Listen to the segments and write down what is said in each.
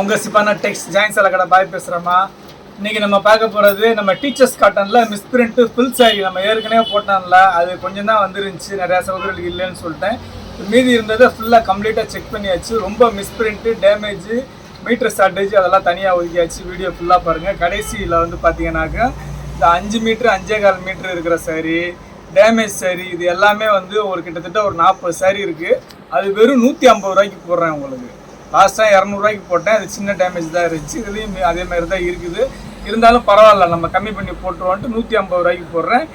உங்க சிப்பான text join கடை பாய் பேசுறேம்மா. இன்னைக்கு நம்ம பார்க்க போறது நம்ம டீச்சர்ஸ் காட்டன்ல மிஸ் பிரிண்ட் ஃபுல் சாரி நம்ம ஏற்கனவே போட்டோம்ல அது கொஞ்சம் தான் வந்துருந்துச்சு நிறைய சகோதரர்களுக்கு இல்லைன்னு சொல்லிட்டேன். மீதி இருந்ததை ஃபுல்லாக கம்ப்ளீட்டாக செக் பண்ணியாச்சு. ரொம்ப misprint damage meter shortage அதெல்லாம் தனியாக ஒதுக்கியாச்சு. வீடியோ ஃபுல்லாக பாருங்கள் கடைசியில் வந்து பார்த்தீங்கன்னாக்கா இந்த அஞ்சு மீட்ரு அஞ்சே கால் மீட்ரு இருக்கிற சாரி டேமேஜ் சாரி இது எல்லாமே வந்து ஒரு கிட்டத்தட்ட ஒரு நாற்பது சாரி இருக்குது அது வெறும் நூற்றி ஐம்பது ரூபாய்க்கு போடுறேன் உங்களுக்கு. லாஸ்ட்டாக இரநூறுவாய்க்கு போட்டேன். அது சின்ன டேமேஜ் தான் இருந்துச்சு. இதுலேயும் அதே மாதிரி தான் இருக்குது. இருந்தாலும் பரவாயில்ல நம்ம கம்மி பண்ணி போட்டுருவோன்ட்டு நூற்றி ஐம்பது ரூபாய்க்கு போடுறேன்.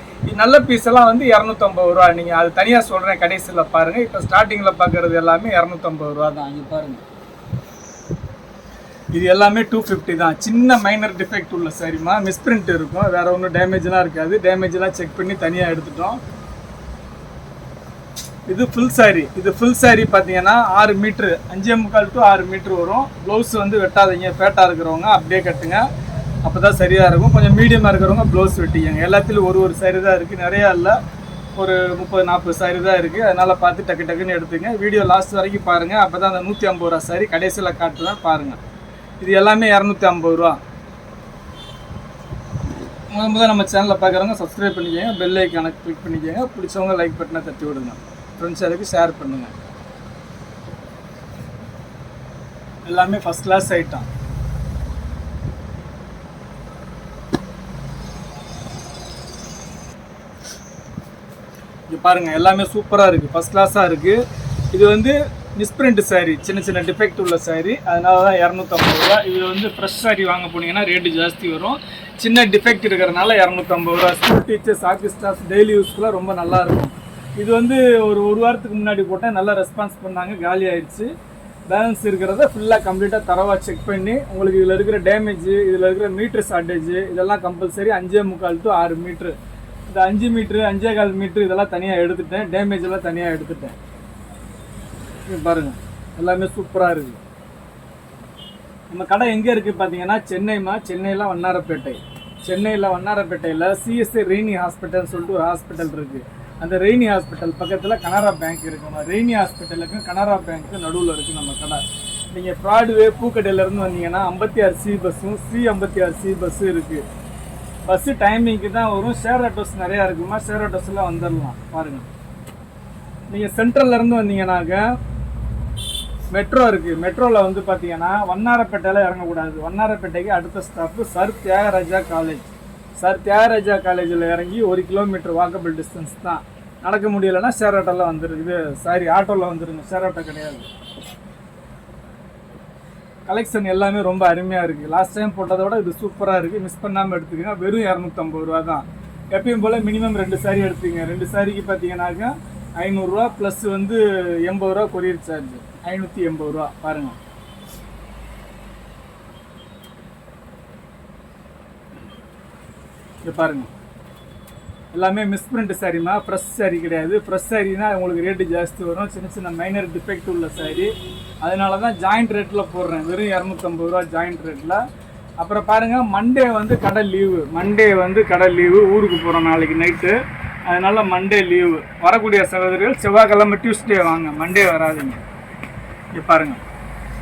நல்ல பீஸ் எல்லாம் வந்து இரநூத்தம்பது ரூபா. நீங்கள் அது தனியாக சொல்கிறேன் கடைசியில் பாருங்கள் இப்போ ஸ்டார்டிங்கில் பார்க்குறது எல்லாமே இரநூத்தம்பது ரூபா தான். இங்கே பாருங்கள் இது எல்லாமே டூ ஃபிஃப்டி தான். சின்ன மைனர் டிஃபெக்ட் உள்ள சரிம்மா. மிஸ்பிரிண்ட் இருக்கும். வேறு ஒன்றும் டேமேஜ்லாம் இருக்காது. டேமேஜ்லாம் செக் பண்ணி தனியாக எடுத்துட்டோம். இது ஃபுல் சாரி இது ஃபுல் சாரி பார்த்தீங்கன்னா ஆறு மீட்ரு அஞ்சே முக்கால் டு ஆறு மீட்ரு வரும். ப்ளவுஸ் வந்து வெட்டாதீங்க. ஃபேட்டாக இருக்கிறவங்க அப்படியே கட்டுங்க. அப்போ தான் சரியாக இருக்கும். கொஞ்சம் மீடியமாக இருக்கிறவங்க ப்ளவுஸ் வெட்டிக்கங்க. எல்லாத்துலேயும் ஒரு ஒரு saree தான் இருக்குது நிறையா இல்லை. ஒரு முப்பது நாற்பது saree தான் இருக்குது அதனால் பார்த்து டக்கு டக்குன்னு எடுத்துங்க. வீடியோ லாஸ்ட் வரைக்கும் பாருங்கள் அப்போ தான் அந்த நூற்றி ஐம்பது ரூபா சாரி கடைசியில் காட்டுவேன் பாருங்கள் இது எல்லாமே இரநூத்தி ஐம்பது ரூபா. முதல் முதல் நம்ம சேனலில் பார்க்குறவங்க சப்ஸ்கிரைப் பண்ணிக்கோங்க. பெல் ஐக்கானை கிளிக் பண்ணிக்கோங்க. பிடிச்சவங்க லைக் பட்டனை தட்டி விடுங்க. ஃப்ரெண்ட்ஸ் எல்லாருக்கும் ஷேர் பண்ணுங்கள் எல்லாமே ஃபஸ்ட் கிளாஸ் ஐட்டம் இங்கே பாருங்கள் எல்லாமே சூப்பராக இருக்குது ஃபஸ்ட் கிளாஸாக இருக்குது இது வந்து மிஸ்பிரிண்ட் சாரீ சின்ன சின்ன டிஃபெக்ட் உள்ள சாரீ அதனால தான் இரநூத்தம்பது ரூபா இது வந்து ஃப்ரெஷ் saree வாங்க போனீங்கன்னா ரேட்டு ஜாஸ்தி வரும். சின்ன டிஃபெக்ட் இருக்கிறனால இரநூத்தம்பது ரூபா school teachers office staff daily யூஸ்ஃபுல்லாக ரொம்ப நல்லாயிருக்கும் இது வந்து ஒரு ஒரு வாரத்துக்கு முன்னாடி போட்டேன். நல்லா ரெஸ்பான்ஸ் பண்ணாங்க. காலி ஆயிடுச்சு. பேலன்ஸ் இருக்கிறத ஃபுல்லாக கம்ப்ளீட்டாக தரவாக செக் பண்ணி உங்களுக்கு இதில் இருக்கிற டேமேஜ் இதில் இருக்கிற மீட்ரு ஷார்ட்டேஜ் இதெல்லாம் கம்பல்சரி அஞ்சே முக்கால் டு ஆறு மீட்ரு இந்த அஞ்சு மீட்ரு அஞ்சே கால் மீட்ரு இதெல்லாம் தனியாக எடுத்துட்டேன். டேமேஜ் எல்லாம் தனியாக எடுத்துட்டேன். பாருங்கள் எல்லாமே சூப்பராக இருக்குது நம்ம கடை எங்கே இருக்குது பார்த்தீங்கன்னா சென்னைமா சென்னையில் வண்ணாரப்பேட்டை. சென்னையில் வண்ணாரப்பேட்டையில் சிஎஸ்ஐ ரெய்னி ஹாஸ்பிட்டல்னு சொல்லிட்டு ஒரு ஹாஸ்பிட்டல் இருக்குது அந்த ரெய்னி ஹாஸ்பிட்டல் பக்கத்தில் கனரா பேங்க் இருக்கும் ரெய்னி ஹாஸ்பிட்டலுக்கும் கனரா பேங்க்கும் நடுவில் இருக்குது நம்ம கடை. நீங்கள் ப்ராட்வே பூக்கடையிலேருந்து வந்தீங்கன்னா ஐம்பத்தி ஆறு சி பஸ்ஸும் சி ஐம்பத்தி ஆறு சி பஸ்ஸும் இருக்குது பஸ்ஸு டைமிங்க்கு தான் வரும். ஷேர் ஆட்டோஸ் நிறையா இருக்குமா? ஷேர் ஆட்டோஸில் வந்துடலாம் பாருங்கள் நீங்கள் சென்ட்ரல்லேருந்து வந்தீங்கன்னாக்க மெட்ரோ இருக்குது மெட்ரோவில் வந்து பார்த்தீங்கன்னா வண்ணாரப்பேட்டையில் இறங்கக்கூடாது. வண்ணாரப்பேட்டைக்கு அடுத்த stop sir Thiagaraja college sir Thiagaraja காலேஜில் இறங்கி ஒரு கிலோமீட்டர் வாக்கபிள் டிஸ்டன்ஸ் தான். நடக்க முடியலைன்னா ஷேர் ஆட்டோவில் வந்துரு இது சாரி ஆட்டோவில் வந்துருங்க. ஷேர் ஆட்டோ கிடையாது. கலெக்ஷன் எல்லாமே ரொம்ப அருமையாக இருக்குது லாஸ்ட் டைம் போட்டதை விட இது சூப்பராக இருக்குது மிஸ் பண்ணாமல் எடுத்துக்கங்க. வெறும் இரநூத்தம்பது ரூபா தான். எப்பயும் போல் மினிமம் ரெண்டு சாரி எடுத்துக்கங்க. ரெண்டு சாரிக்கு பார்த்தீங்கன்னாக்கா ஐநூறுரூவா ப்ளஸ் வந்து எண்பது ரூபா கொரியர் சார்ஜ் ஐநூற்றி எண்பது ரூபா பாருங்கள் இங்க பாருங்கள் எல்லாமே மிஸ்பிரிண்ட் சாரிமா ஃப்ரெஷ் சாரி கிடையாது. ஃப்ரெஷ் சாரினா உங்களுக்கு ரேட்டு ஜாஸ்தி வரும். சின்ன சின்ன மைனர் டிஃபெக்ட் உள்ள சாரி அதனால தான் ஜாயிண்ட் ரேட்டில் போடுறேன். வெறும் இரநூத்தம்பது ரூபா ஜாயிண்ட் ரேட்டில் அப்புறம் பாருங்கள் மண்டே வந்து கடை லீவு மண்டே வந்து கடை லீவு ஊருக்கு போகிறோம் நாளைக்கு நைட்டு அதனால மண்டே லீவு வரக்கூடிய சகோதரிகள் செவ்வாய்க்கிழமை டியூஸ்டே வாங்க. மண்டே வராதுங்க. இங்கே பாருங்கள்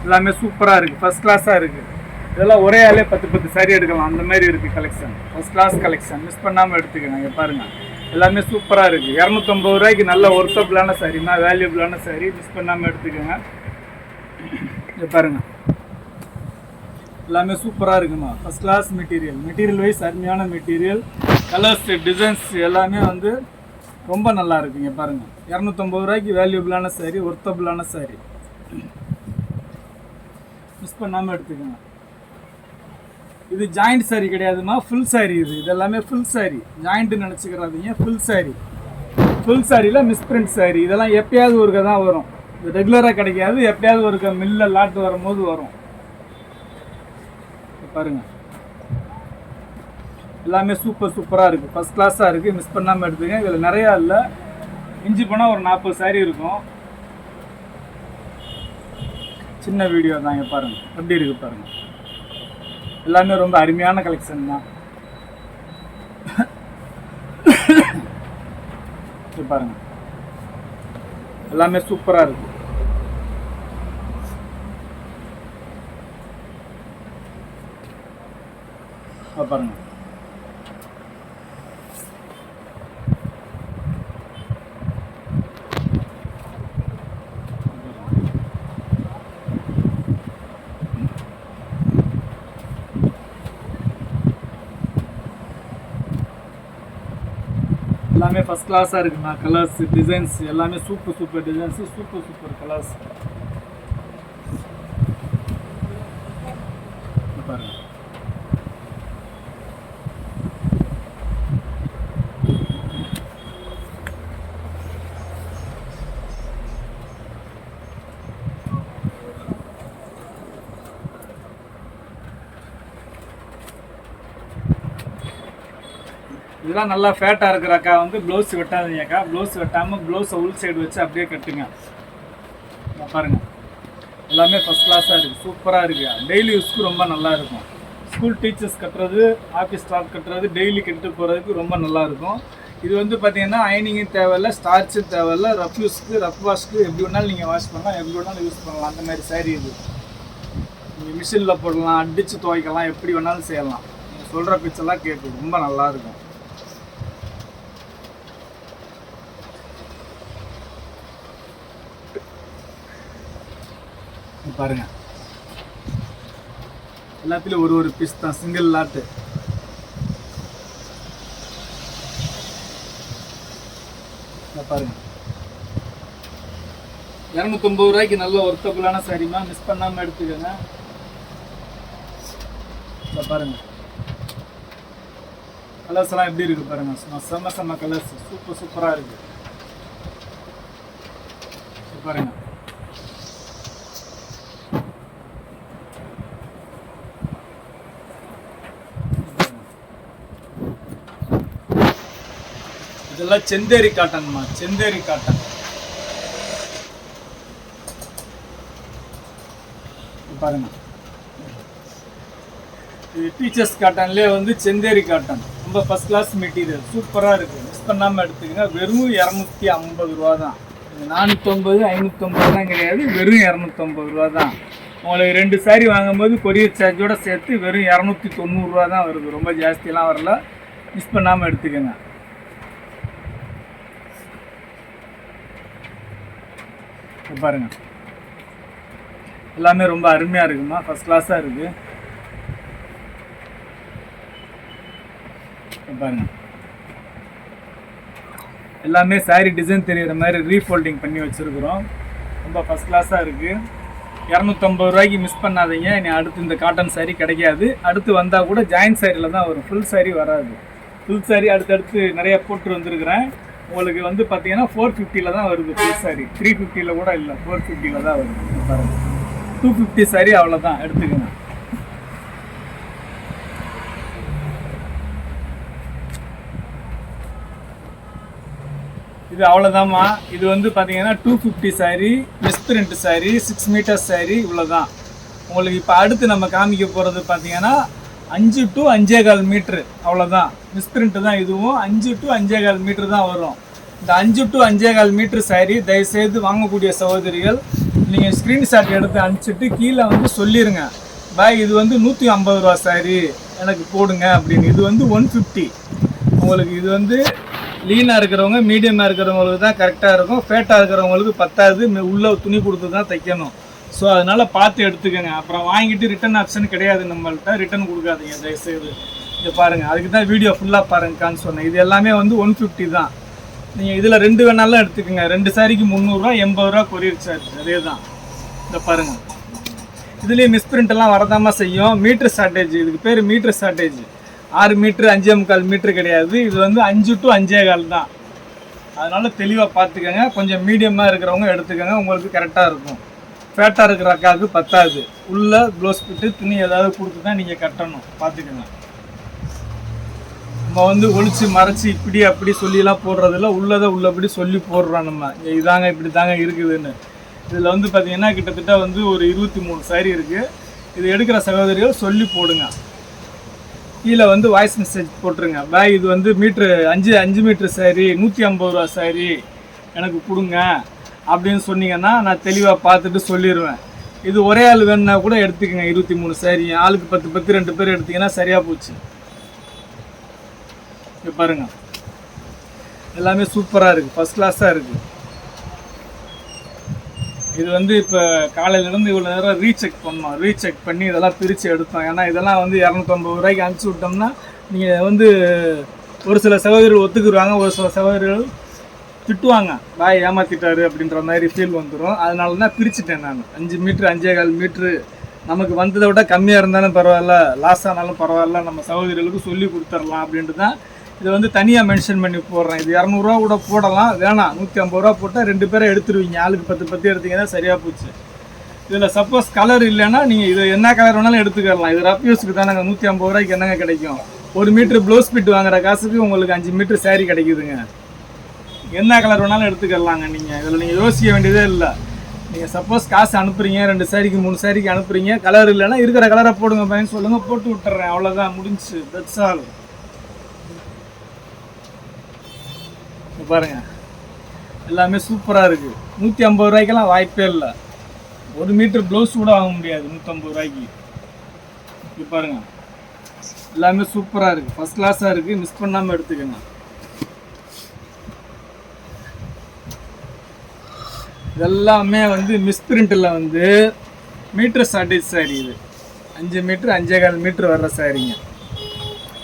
எல்லாமே சூப்பராக இருக்குது ஃபஸ்ட் கிளாஸாக இருக்குது இதெல்லாம் ஒரே ஆளே பத்து பத்து சாரி எடுக்கலாம். அந்த மாதிரி இருக்குது collection first class collection miss பண்ணாமல் எடுத்துக்கிறாங்க பாருங்கள் எல்லாமே சூப்பராக இருக்குது இரநூத்தம்பது ரூபாய்க்கு நல்ல ஒர்த்தபிளான சாரினா வேல்யூபிளான சாரி மிஸ் பண்ணாமல் எடுத்துக்கோங்க. இங்கே பாருங்கள் எல்லாமே சூப்பராக இருக்குமா? First class material material wise அருமையான மெட்டீரியல் கலர்ஸ் டிசைன்ஸ் எல்லாமே வந்து ரொம்ப நல்லா இருக்குங்க பாருங்கள் இரநூத்தம்பது ரூபாய்க்கு வேல்யூபிளான சாரி ஒர்த்தபிளான சாரி மிஸ் பண்ணாமல் எடுத்துக்கோங்க. இது ஜாயிண்ட் சாரி கிடையாதுமா? ஃபுல் சாரி இது. இது எல்லாமே ஃபுல் சாரி ஜாயிண்ட்டு நினச்சிக்கிறாதீங்க ஃபுல் சாரி ஃபுல் சாரியில் மிஸ்பிரிண்ட் சாரி இதெல்லாம் எப்பயாவது ஒருக்க தான் வரும். இது ரெகுலராக கிடைக்காது. எப்பயாவது ஒருக்க மில்ல லாட்டு வரும்போது வரும். பாருங்கள் பாருங்க. எல்லாமே சூப்பர் சூப்பராக இருக்குது ஃபஸ்ட் கிளாஸாக இருக்குது மிஸ் பண்ணாமல் எடுத்துங்க இதில் நிறையா இல்லை. இஞ்சி போனால் ஒரு நாற்பது சாரி இருக்கும். சின்ன வீடியோ தான் இங்கே பாருங்கள் எப்படி இருக்குது பாருங்கள் எல்லாமே ரொம்ப அருமையான கலெக்ஷன் தான். பாருங்க. எல்லாமே சூப்பராக இருக்கு. பாருங்க. எல்லாமே ஃபஸ்ட் கிளாஸாக இருக்குண்ணா. கலர்ஸ் டிசைன்ஸ் எல்லாமே super super designs super super colours இதெல்லாம் நல்லா ஃபேட்டாக இருக்கிற அக்கா வந்து ப்ளவுஸ் வெட்டாதீங்க அக்கா ப்ளவுஸ் வெட்டாமல் ப்ளவுஸை உள் சைடு வச்சு அப்படியே கட்டுங்க. இங்க பாருங்க. எல்லாமே ஃபஸ்ட் கிளாஸாக இருக்குது சூப்பராக இருக்குது டெய்லி யூஸ்க்கு ரொம்ப நல்லா இருக்கும். ஸ்கூல் டீச்சர்ஸ் கட்டுறது ஆஃபீஸ் ஸ்டாஃப் கட்டுறது டெய்லி கட்டு போகிறதுக்கு ரொம்ப நல்லா இருக்கும். இது வந்து பார்த்தீங்கன்னா அயனிங்கும் தேவையில்ல ஸ்டார்ச்சும் தேவையில்ல. ரஃப் யூஸ்க்கு ரஃப் வாஷ்க்கு எப்படி வேணாலும் நீங்கள் வாஷ் பண்ணலாம் எப்படி வேணாலும் யூஸ் பண்ணலாம். அந்த மாதிரி saree இது. நீங்கள் மிஷினில் போடலாம் அடித்து துவைக்கலாம் எப்படி வேணாலும் செய்யலாம். நீங்கள் சொல்கிற பிச்செல்லாம் கேட்கும். ரொம்ப நல்லாயிருக்கும் பாருங்க. எல்லாத்துலயும் ஒரு ஒரு பீஸ் தான் சிங்கிள் லாட்டு பாருங்க. இரநூத்தொம்பது ரூபாய்க்கு நல்ல ஒர்த்தபுளான சாரிமா மிஸ் பண்ணாம எடுத்துக்கோங்க. இங்க பாருங்க. கலர்ஸ் எல்லாம் எப்படி இருக்கு பாருங்க. சும்மா செம்ம செம்ம கலர்ஸ் சூப்பர் சூப்பராக இருக்கு. பாருங்க. இதெல்லாம் செந்தேரி காட்டன்மா செந்தேரி காட்டன். பாருங்க. இது டீச்சர்ஸ் காட்டன்லேயே வந்து செந்தேரி காட்டன். ரொம்ப ஃபஸ்ட் கிளாஸ் மெட்டீரியல் சூப்பராக இருக்குது மிஸ் பண்ணாமல் எடுத்துக்கங்க. வெறும் இரநூத்தி ஐம்பது ரூபா தான். இது நானூற்றம்பது ஐநூற்றம்பது தான் கிடையாது. வெறும் இரநூத்தம்பது ரூபா தான். உங்களுக்கு ரெண்டு சாரீ வாங்கும்போது கொரியர் சார்ஜோடு சேர்த்து வெறும் இரநூத்தி தொண்ணூறுரூவா தான் வருது. ரொம்ப ஜாஸ்தியெல்லாம் வரல. மிஸ் பண்ணாமல் எடுத்துக்கோங்க. இங்க பாருங்க. எல்லாமே ரொம்ப அருமையாக இருக்குமா? ஃபஸ்ட் கிளாஸாக இருக்குது இங்க பாருங்க. எல்லாமே saree டிசைன் தெரிகிற மாதிரி ரீஃபோல்டிங் பண்ணி வச்சுருக்குறோம். ரொம்ப ஃபஸ்ட் கிளாஸாக இருக்குது இரநூத்தம்பது ரூபாய்க்கு மிஸ் பண்ணாதீங்க. இனி அடுத்து இந்த காட்டன் saree கிடைக்காது. அடுத்து வந்தால் கூட ஜாயின்ட் சாரியில் தான் வரும். ஃபுல் saree வராது. ஃபுல் saree அடுத்தடுத்து நிறையா போட்டு வந்திருக்கிறேன். உங்களுக்கு வந்து பார்த்தீங்கன்னா ஃபோர் ஃபிஃப்டியில் தான் வருது ஃபுல் த்ரீ ஃபிஃப்டியில் கூட இல்லை ஃபோர் ஃபிஃப்டியில் தான் வருது இங்க டூ ஃபிஃப்டி saree அவ்வளோதான் எடுத்துக்கணும் இது அவ்வளோதாம்மா இது வந்து பார்த்தீங்கன்னா two fifty sari misprint sari six metre sari இவ்வளோதான் உங்களுக்கு இப்போ அடுத்து நம்ம காமிக்க போகிறது பார்த்தீங்கன்னா அஞ்சு டு அஞ்சே கால் மீட்ரு அவ்வளோதான் மிஸ்பிரிண்ட் தான் இதுவும். அஞ்சு டு அஞ்சே கால் மீட்ரு தான் வரும். இந்த அஞ்சு டு அஞ்சே கால் மீட்ரு சாரி தயவுசெய்து வாங்கக்கூடிய சகோதரிகள் நீங்கள் ஸ்க்ரீன்ஷாட் எடுத்து அனுப்பிச்சிட்டு கீழே வந்து சொல்லிடுங்க பாய் இது வந்து நூற்றி ஐம்பது ரூபா சாரி எனக்கு போடுங்க அப்படின்னு. இது வந்து ஒன் ஃபிஃப்டி உங்களுக்கு இது வந்து லீனாக இருக்கிறவங்க மீடியமாக இருக்கிறவங்களுக்கு தான் கரெக்டாக இருக்கும். ஃபேட்டாக இருக்கிறவங்களுக்கு பத்தாது. உள்ள துணி கொடுத்து தான் தைக்கணும். ஸோ அதனால் பார்த்து எடுத்துக்கோங்க. அப்புறம் வாங்கிட்டு ரிட்டன் ஆப்ஷன் கிடையாது நம்மள்ட்ட. ரிட்டன் கொடுக்காதீங்க தயவுசெய்து. இதை பாருங்கள் அதுக்கு தான் வீடியோ ஃபுல்லாக பாருங்கக்கான்னு சொன்னேன். இது எல்லாமே வந்து ஒன் ஃபிஃப்டி தான். நீங்கள் இதில் ரெண்டு வேணாலும் எடுத்துக்கோங்க. ரெண்டு சாரிக்கு முந்நூறுரூவா எண்பது ரூபா கொரியர் சார்ஜ் அதே தான். இதை பாருங்கள் இதுலேயே மிஸ்பிரிண்ட்லாம் வரதாமா செய்யும். மீட்ரு ஷார்ட்டேஜ் இதுக்கு பேர் மீட்ரு ஷார்ட்டேஜ் ஆறு மீட்ரு அஞ்சே முக்கால் மீட்ரு கிடையாது. இது வந்து அஞ்சு டு அஞ்சே கால் தான். அதனால் தெளிவாக பார்த்துக்கோங்க. கொஞ்சம் மீடியமாக இருக்கிறவங்க எடுத்துக்கோங்க. உங்களுக்கு கரெக்டாக இருக்கும். ஃபேட்டாக இருக்கிற அக்காவுக்கு பத்தாது. உள்ள க்ளோஸ் பிட்டு துணி ஏதாவது கொடுத்து தான் நீங்கள் கட்டணும். பார்த்துக்கோங்க நம்ம வந்து ஒழிச்சு மறைச்சு இப்படி அப்படி சொல்லிலாம் போடுறதில்ல. உள்ளதை உள்ளபடி சொல்லி போடுறோம் நம்ம. இதாங்க இப்படி தாங்க இருக்குதுன்னு. இதில் வந்து பார்த்தீங்கன்னா கிட்டத்தட்ட வந்து ஒரு இருபத்தி மூணு சாரி இருக்குது இது எடுக்கிற சகோதரிகள் சொல்லி போடுங்க. கீழே வந்து வாய்ஸ் மெசேஜ் போட்டுருங்க. பாய் இது வந்து மீட்ரு அஞ்சு அஞ்சு மீட்ரு சாரி நூற்றி ஐம்பது ரூபா சாரி எனக்கு கொடுங்க. அப்படின்னு சொன்னீங்கன்னா நான் தெளிவாக பார்த்துட்டு சொல்லிடுவேன் இது ஒரே ஆள் வேணுன்னா கூட எடுத்துக்கங்க இருபத்தி மூணு சாரி ஆளுக்கு பத்து பத்து ரெண்டு பேர் எடுத்தீங்கன்னா சரியாக போச்சு. இங்க பாருங்க. எல்லாமே சூப்பராக இருக்குது ஃபஸ்ட் கிளாஸாக இருக்குது இது வந்து இப்போ காலையிலேருந்து இவ்வளோ நேரம் ரீசெக் பண்ணோம். ரீசெக் பண்ணி இதெல்லாம் பிரித்து எடுத்தோம். ஏன்னா இதெல்லாம் வந்து இரநூத்தம்பது ரூபாய்க்கு அனுப்பிச்சி விட்டோம்னா நீங்கள் வந்து ஒரு சில சகோதரிகள் ஒத்துக்குருவாங்க. ஒரு சில சகோதரிகள் திட்டுவாங்க. பாய் ஏமாத்திட்டாரு அப்படின்ற மாதிரி ஃபீல் வந்துடும் அதனால தான் பிரிச்சுட்டேன் நான். அஞ்சு மீட்ரு அஞ்சே கால் மீட்ரு நமக்கு வந்ததை விட கம்மியாக இருந்தாலும் பரவாயில்ல லாஸ் ஆனாலும் பரவாயில்ல நம்ம சகோதரிகளுக்கு சொல்லி கொடுத்துர்லாம் அப்படின்ட்டு தான். இதை வந்து தனியாக மென்ஷன் பண்ணி போடுறேன். இது இரநூறுவா கூட போடலாம். வேணாம். நூற்றி ஐம்பது ரூபா போட்டால் ரெண்டு பேரை எடுத்துருவீங்க. ஆளுக்கு பத்து பத்து எடுத்தீங்கன்னா சரியாக போச்சு. இதில் சப்போஸ் கலர் இல்லைன்னா நீங்கள் இது என்ன கலர் வேணாலும் எடுத்துக்கலாம். இது ரஃப் யூஸ்க்கு தானே நூற்றி ஐம்பது ரூபாய்க்கு என்னங்க கிடைக்கும்? ஒரு மீட்ரு ப்ளவுஸ் பிட் வாங்குற காசுக்கு உங்களுக்கு அஞ்சு மீட்ரு சேரீ கிடைக்குதுங்க. என்ன கலர் வேணாலும் எடுத்துக்கலாங்க நீங்கள் இதில் நீங்கள் யோசிக்க வேண்டியதே இல்லை. நீங்கள் சப்போஸ் காசு அனுப்புறீங்க ரெண்டு சாரிக்கு மூணு சாரிக்கு அனுப்புறீங்க கலர் இல்லைன்னா இருக்கிற கலரை போடுங்க பையன். சொல்லுங்கள் போட்டு விட்டுறேன். அவ்வளோதான் முடிஞ்சுச்சு தட்ஸ் ஆல் பாருங்க. எல்லாமே சூப்பராக இருக்குது நூற்றி ஐம்பது ரூபாய்க்கெல்லாம் வாய்ப்பே இல்லை. ஒரு மீட்டர் ப்ளவுஸ் கூட வாங்க முடியாது நூற்றம்பது ரூபாய்க்கு. இது பாருங்க. எல்லாமே சூப்பராக இருக்குது ஃபஸ்ட் கிளாஸாக இருக்குது மிஸ் பண்ணாமல் எடுத்துக்கோங்க. இதெல்லாமே வந்து மிஸ்பிரிண்ட்டில் வந்து மீட்ரு ஷார்டேஜ் சாரி இது. அஞ்சு மீட்ரு அஞ்சே கால் மீட்ரு வர்ற சாரிங்க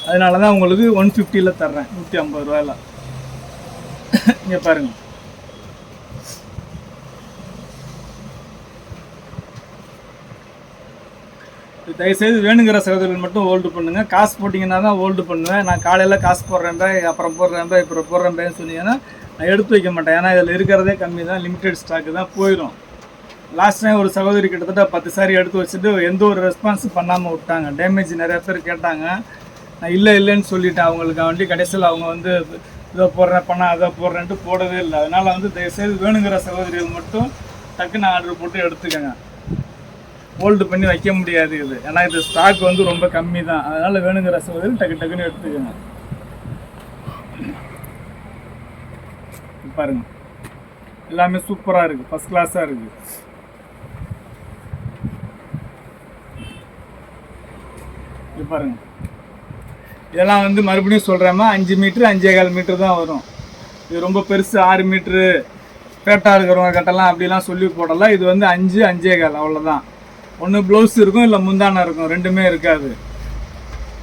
அதனால தான் உங்களுக்கு ஒன் ஃபிஃப்டியில் தர்றேன். நூற்றி ஐம்பது ரூபாயில். இங்கே பாருங்கள் தயவுசெய்து வேணுங்கிற சகோதரர்கள் மட்டும் ஹோல்டு பண்ணுங்கள் காசு போட்டிங்கன்னா தான் ஹோல்டு பண்ணுவேன். நான் காலையில் காசு போடுறேன் அப்புறம் போடுறேன் இப்போ போடுறேன் சொன்னீங்கன்னா நான் எடுத்து வைக்க மாட்டேன். ஏன்னா இதில் இருக்கிறதே கம்மி தான் லிமிட்டெட் ஸ்டாக்கு தான் போயிடும் லாஸ்ட் டைம் ஒரு சகோதரி கிட்டத்தட்ட பத்து சாரி எடுத்து வச்சுட்டு எந்த ஒரு ரெஸ்பான்ஸும் பண்ணாமல் விட்டாங்க. டேமேஜ் நிறைய பேர் கேட்டாங்க. நான் இல்லை இல்லைன்னு சொல்லிட்டேன். அவங்களுக்கு வண்டி கடைசியில் அவங்க வந்து இதை போடுறேன் பணம் அதை போடுறேன்ட்டு போடவே இல்லை. அதனால் வந்து தயவுசெய்து வேணுங்கிற சகோதரிகள் மட்டும் டக்குன்னு ஆர்டர் போட்டு எடுத்துக்கோங்க. ஹோல்டு பண்ணி வைக்க முடியாது இது. ஏன்னா இது ஸ்டாக் வந்து ரொம்ப கம்மி தான். அதனால் வேணுங்கிற சகோதரி டக்கு டக்குன்னு எடுத்துக்கோங்க. பாருங்க. எல்லாமே சூப்பராக இருக்குது ஃபஸ்ட் கிளாஸாக இருக்குது இது பாருங்க. இதெல்லாம் வந்து மறுபடியும் சொல்கிறேம்மா அஞ்சு மீட்ரு அஞ்சே கால் மீட்ரு தான் வரும். இது ரொம்ப பெருசு ஆறு மீட்ரு பேட்டா இருக்கிறவங்க கட்டலாம் அப்படிலாம் சொல்லி போடலாம் இது வந்து அஞ்சு அஞ்சே கால். அவ்வளோதான் ஒன்று ப்ளவுஸ் இருக்கும் இல்லை முந்தானம் இருக்கும். ரெண்டுமே இருக்காது.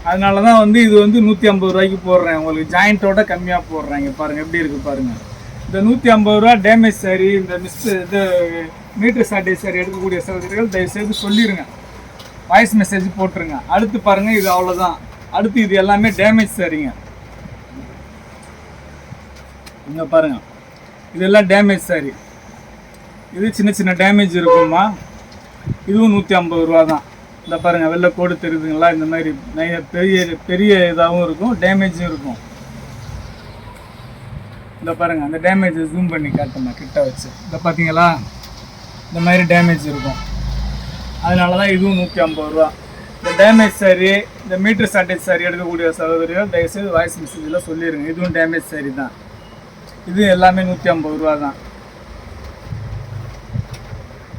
அதனால தான் வந்து இது வந்து நூற்றி ஐம்பது ரூபாய்க்கு போடுறேன். உங்களுக்கு ஜாயிண்ட்டோட கம்மியாக போடுறேன். இங்கே பாருங்கள் எப்படி இருக்குது பாருங்கள் இந்த நூற்றி ஐம்பது ரூபா டேமேஜ் சாரி இந்த மிஸ் இது மீட்ரு சாட்டேஜ் சாரி எடுக்கக்கூடிய சகோதரிகள் தயவுசெய்து சொல்லிடுங்க வாய்ஸ் மெசேஜ் போட்டுருங்க. அடுத்து பாருங்கள் இது அவ்வளோதான் அடுத்து இது எல்லாமே டேமேஜ் சாரிங்க இங்கே பாருங்கள் இதெல்லாம் டேமேஜ் சாரி இது சின்ன சின்ன டேமேஜ் இருக்குமா இதுவும் நூற்றி ஐம்பது ரூபா தான் இந்த பாருங்கள் வெள்ளை கோடு தெரியுதுங்களா? இந்த மாதிரி நிறைய பெரிய பெரிய இதாகவும் இருக்கும் டேமேஜும் இருக்கும். இந்த பாருங்க அந்த டேமேஜை ஜூம் பண்ணி காட்டுமா கிட்ட வச்சு. இதை பார்த்தீங்களா இந்த மாதிரி டேமேஜ் இருக்கும். அதனால தான் இதுவும் நூற்றி ஐம்பது ரூபா. இந்த டேமேஜ் சாரி இந்த மீட்டர் ஷார்டேஜ் சாரி எடுக்கக்கூடிய சகோதரிகள் தயவுசெய்து வாய்ஸ் மெசேஜில் சொல்லிடுங்க இதுவும் டேமேஜ் சாரி தான். இது எல்லாமே நூற்றி ஐம்பது ரூபா தான்.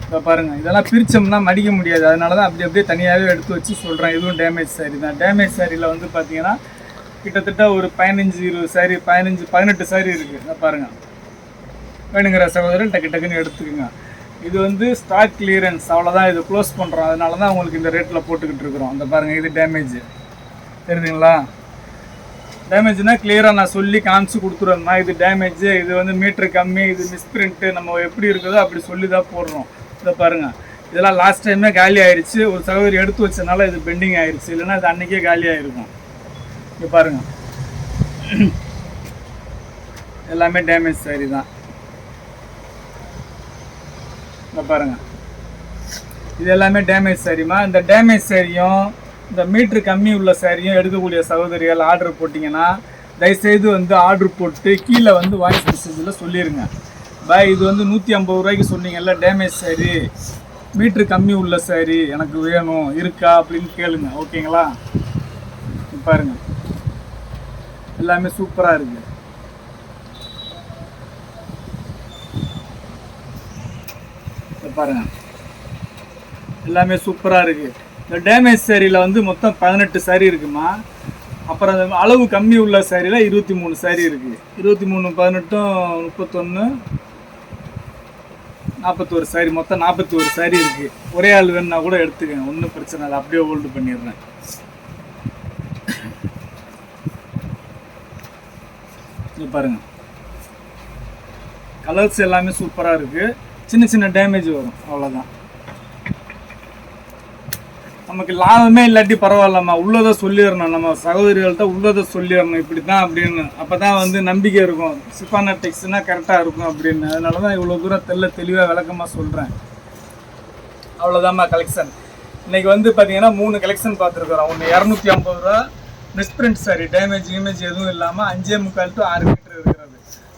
இதை பாருங்கள் இதெல்லாம் பிரித்தோம்னா மடிக்க முடியாது. அதனால தான் அப்படி அப்படியே தனியாகவே எடுத்து வச்சு சொல்கிறேன் இதுவும் டேமேஜ் சாரி தான். டேமேஜ் சாரியில் வந்து பார்த்தீங்கன்னா கிட்டத்தட்ட ஒரு பதினஞ்சு இருபது சாரி பதினஞ்சு பதினெட்டு சாரி இருக்குது இதை பாருங்கள் வேணுங்கிற சகோதரன் டக்கு டக்குன்னு எடுத்துக்கோங்க. இது வந்து ஸ்டாக் கிளியரன்ஸ் அவ்வளோதான் இது க்ளோஸ் பண்ணுறோம் அதனால தான் உங்களுக்கு இந்த ரேட்டில் போட்டுக்கிட்டு இருக்கிறோம். இந்த பாருங்கள் இது டேமேஜ் தெரியுதுங்களா? டேமேஜ்னா கிளியராக நான் சொல்லி காமிச்சு கொடுத்துருவேம்மா இது டேமேஜ் இது வந்து மீட்ரு கம்மி. இது மிஸ்பிரிண்ட்டு நம்ம எப்படி இருக்குதோ அப்படி சொல்லி தான் போடுறோம். இதை பாருங்கள் இதெல்லாம் லாஸ்ட் டைமே காலி ஆயிடுச்சு ஒரு சகோதரி எடுத்து வச்சனால இது பெண்டிங் ஆயிடுச்சு இல்லைன்னா இது அன்றைக்கே காலி ஆயிருக்கும். இங்கே பாருங்கள் எல்லாமே டேமேஜ் சாரி தான். இங்கே பாருங்கள் இது எல்லாமே டேமேஜ் சாரிம்மா. இந்த டேமேஜ் சாரியும் இந்த மீட்ரு கம்மி உள்ள சாரியும் எடுக்கக்கூடிய சகோதரிகள் ஆர்டர் போட்டிங்கன்னா தயவுசெய்து வந்து ஆர்டர் போட்டு கீழே வந்து வாய்ஸ் மெசேஜில் சொல்லிடுங்க பாய் இது வந்து நூற்றி ஐம்பது ரூபாய்க்கு சொன்னீங்கல்ல டேமேஜ் சாரி. மீட்ரு கம்மி உள்ள சாரி எனக்கு வேணும் இருக்கா அப்படின்னு கேளுங்க. ஓகேங்களா? பாருங்கள் எல்லாமே சூப்பராக இருக்குது பாருங்க. எல்லாமே சூப்பராக இருக்குது இந்த டேமேஜ் சாரியில் வந்து மொத்தம் பதினெட்டு சாரி இருக்குமா? அப்புறம் அந்த அளவு கம்மி உள்ள சாரியில் இருபத்தி மூணு சாரி இருக்குது இருபத்தி மூணு பதினெட்டும் முப்பத்தொன்று நாற்பத்தோரு சாரி மொத்தம் நாற்பத்தி ஒரு சாரி இருக்குது ஒரே ஆள் வேணுன்னா கூட எடுத்துக்கங்க. ஒன்றும் பிரச்சனை இல்லை. அப்படியே ஹோல்டு பண்ணிடுறேன். இது பாருங்கள் கலர்ஸ் எல்லாமே சூப்பராக இருக்குது சின்ன சின்ன டேமேஜ் வரும். அவ்வளோதான் நமக்கு லாபமே இல்லாட்டி பரவாயில்லம்மா. உள்ளதை சொல்லிடணும். நம்ம சகோதரிகள்கிட்ட உள்ளதை சொல்லிடணும். இப்படி தான் அப்படின்னு. அப்போ தான் வந்து நம்பிக்கை இருக்கும். சிப்பான டெக்ஸ்ட்னா கரெக்டாக இருக்கும் அப்படின்னு. அதனால தான் இவ்வளோ தூரம் தெல்ல தெளிவாக விளக்கமாக சொல்கிறேன் அவ்வளோதாம்மா கலெக்ஷன் இன்றைக்கி வந்து பார்த்தீங்கன்னா மூணு கலெக்ஷன் பார்த்துருக்குறோம். ஒன்று இரநூத்தி ஐம்பது ரூபா மிஸ்பிரிண்ட் சாரி டேமேஜ் இமேஜ் எதுவும் இல்லாமல் அஞ்சே முக்கால் டு ஆறு மீட்டர் இருக்கிறது.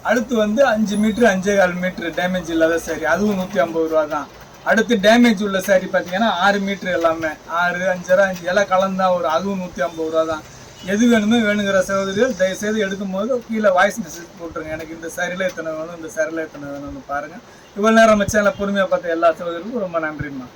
அடுத்து வந்து அஞ்சு மீட்ரு அஞ்சே கால் மீட்ரு டேமேஜ் இல்லாத சாரி அதுவும் நூற்றி ஐம்பது ரூபா தான். அடுத்து டேமேஜ் உள்ள சாரி பார்த்தீங்கன்னா ஆறு மீட்ரு எல்லாமே. ஆறு அஞ்சரை அஞ்சு எல்லாம் கலந்தா ஒரு அதுவும் நூற்றி ஐம்பது ரூபா தான். எது வேணுமோ வேணுங்கிற சகோதரிகள் தயவுசெய்து எடுக்கும்போது கீழே வாய்ஸ் மெசேஜ் போட்டுருங்க. எனக்கு இந்த சாரியில் எத்தனை வேணும் இந்த சாரியில் எத்தனை வேணும்னு பாருங்கள் இவ்வளோ நேரம் நம்ம சேனலை பொறுமையாக பார்த்த எல்லா சகோதரிகளுக்கும் ரொம்ப நன்றிம்மா.